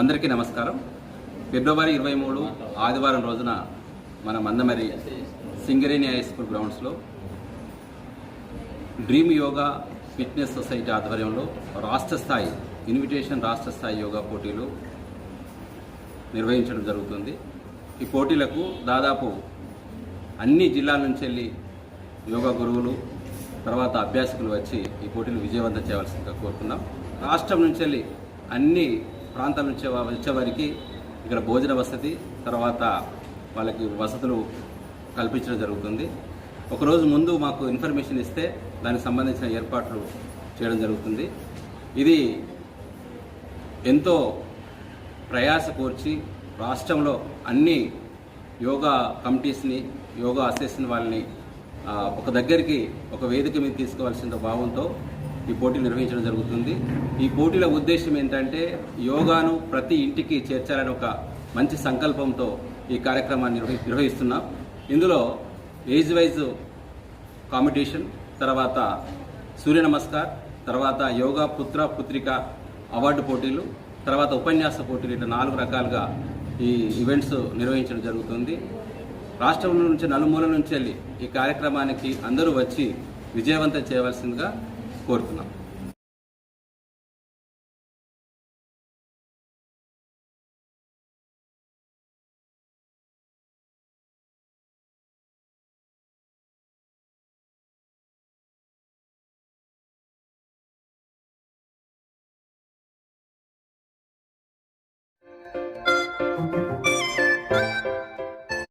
అందరికీ నమస్కారం. ఫిబ్రవరి ఇరవై మూడు ఆదివారం రోజున మన మందమరి సింగరేణి హై స్కూల్ గ్రౌండ్స్లో డ్రీమ్ యోగా ఫిట్నెస్ సొసైటీ ఆధ్వర్యంలో రాష్ట్ర స్థాయి ఇన్విటేషన్ రాష్ట్ర స్థాయి యోగా పోటీలు నిర్వహించడం జరుగుతుంది. ఈ పోటీలకు దాదాపు అన్ని జిల్లాల నుంచి వెళ్ళి యోగా గురువులు తర్వాత అభ్యాసకులు వచ్చి ఈ పోటీలు విజయవంతం చేయవలసిందిగా కోరుకున్నాం రాష్ట్రం నుంచి వెళ్ళి అన్ని ప్రాంతం నుంచి వచ్చేవారికి ఇక్కడ భోజన వసతి తర్వాత వాళ్ళకి వసతులు కల్పించడం జరుగుతుంది. ఒకరోజు ముందు మాకు ఇన్ఫర్మేషన్ ఇస్తే దానికి సంబంధించిన ఏర్పాట్లు చేయడం జరుగుతుంది. ఇది ఎంతో ప్రయాస కోర్చి రాష్ట్రంలో అన్ని యోగా కమిటీస్ని యోగా అసెస్ని వాళ్ళని ఒక దగ్గరికి ఒక వేదిక మీద తీసుకోవాల్సిన భావంతో ఈ పోటీలు నిర్వహించడం జరుగుతుంది. ఈ పోటీల ఉద్దేశం ఏంటంటే యోగాను ప్రతి ఇంటికి చేర్చాలని ఒక మంచి సంకల్పంతో ఈ కార్యక్రమాన్ని నిర్వహి నిర్వహిస్తున్నాం. ఇందులో ఏజ్ వైజ్ కాంపిటీషన్ తర్వాత సూర్య నమస్కార్ తర్వాత యోగా పుత్ర పుత్రిక అవార్డు పోటీలు తర్వాత ఉపన్యాస పోటీలు ఇట్లా నాలుగు రకాలుగా ఈ ఈవెంట్స్ నిర్వహించడం జరుగుతుంది. రాష్ట్రం నుంచి నలుమూల నుంచి వెళ్ళి ఈ కార్యక్రమానికి అందరూ వచ్చి విజయవంతం చేయవలసిందిగా కోరుతున్నాం Thank